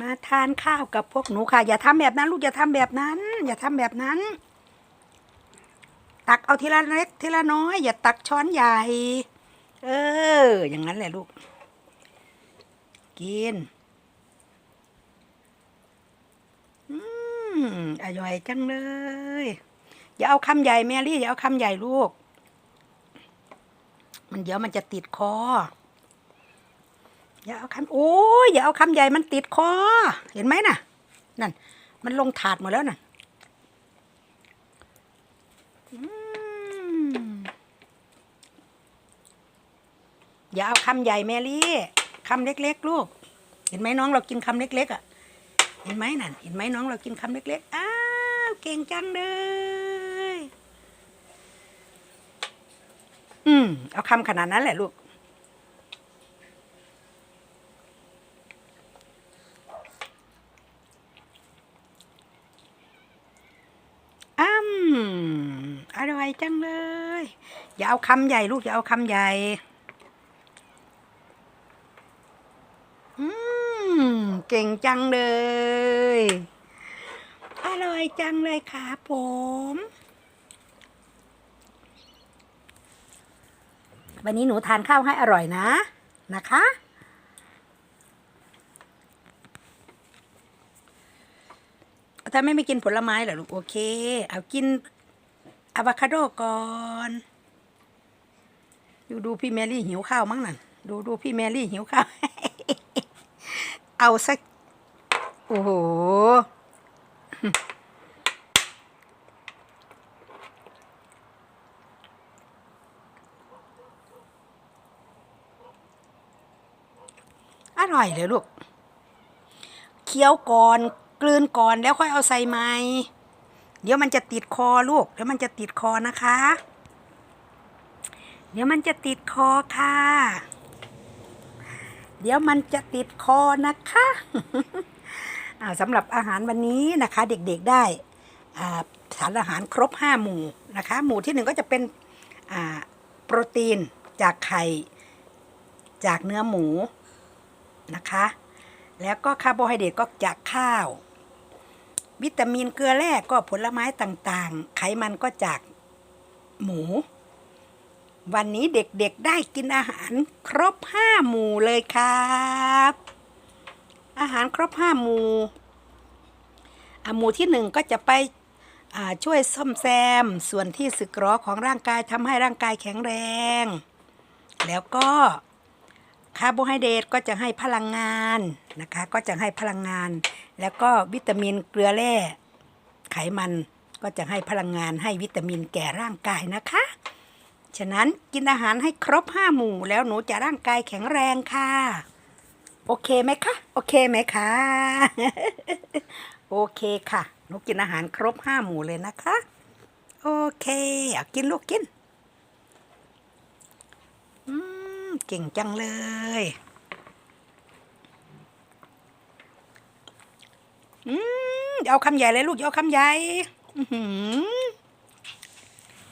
มาทานข้าวกับพวกหนูค่ะ อย่าทำแบบนั้น ลูกอย่าทำแบบนั้น อย่าทำแบบนั้น ตักเอาทีละเล็กทีละน้อย อย่าตักช้อนใหญ่ เออ อย่างนั้นแหละลูก กิน อืมอร่อยจังเลย อย่าเอาคำใหญ่แมรี่อย่าเอาคำใหญ่ลูก มันเดี๋ยวมันจะติดคอ อย่าเอาคำโอ้ยอย่าเอาคำใหญ่มันติดคอ เห็นไหมน่ะ นั่น มันลงถาดหมดแล้วน่ะอย่าเอาคำใหญ่แมรี่คำเล็กๆ ลูก เห็นไหมน้องเรากินคำเล็ก ๆ อะ เห็นไหมนั่น เห็นไหมน้องเรากินคำเล็ก ๆ อ้าวเก่งจังเลยอืมเอาคำขนาดนั้นแหละลูก อ้ำอร่อย จังเลย อย่าเอาคำใหญ่ลูกอย่าเอาคำใหญ่ อืมเก่งจังเลย อร่อยจังเลยครับผมวันนี้หนูทานข้าวให้อร่อยนะนะคะ ถ้าไม่ไม่กินผลไม้เหรอลูก โอเค เอากิน อะโวคาโดก่อนดูดูพี่แมรี่หิวข้าวมั้งนั่นดูดูพี่แมรี่หิวข้าว เอาสัก โอ้โห อร่อยเลยลูก เคี้ยวก่อน กลืนก่อนแล้วค่อยเอาใส่ไม้ เดี๋ยวมันจะติดคอลูก เดี๋ยวมันจะติดคอนะคะ เดี๋ยวมันจะติดคอค่ะ เดี๋ยวมันจะติดคอนะคะอ่าสำหรับอาหารวันนี้นะคะ เด็กๆได้สารอาหารครบ 5 หมู่นะคะ หมู่ที่หนึ่งก็จะเป็นโปรตีนจากไข่ จากเนื้อหมูนะคะ แล้วก็คาร์โบไฮเดรตก็จากข้าว วิตามินเกลือแร่ก็ผลไม้ต่างๆ ไขมันก็จากหมู วันนี้เด็กๆได้กินอาหารครบห้าหมู่เลยครับ อาหารครบห้าหมู่หมู่ที่หนึ่งก็จะไปช่วยซ่อมแซมส่วนที่สึกหรอของร่างกายทำให้ร่างกายแข็งแรง แล้วก็ คาร์โบไฮเดรตก็จะให้พลังงานนะคะ ก็จะให้พลังงาน แล้วก็วิตามินเกลือแร่ไขมันก็จะให้พลังงานให้วิตามินแก่ร่างกายนะคะ ฉะนั้นกินอาหารให้ครบห้าหมู่แล้วหนูจะร่างกายแข็งแรงค่ะ โอเคไหมคะ โอเคไหมคะ โอเคค่ะ หนูกินอาหารครบห้าหมู่เลยนะคะ โอเค เอากินลูกกิน อืม เก่งจังเลย อืมอเอาคำใหญ่เลยลูกเอาคำใหญ่ อือหือ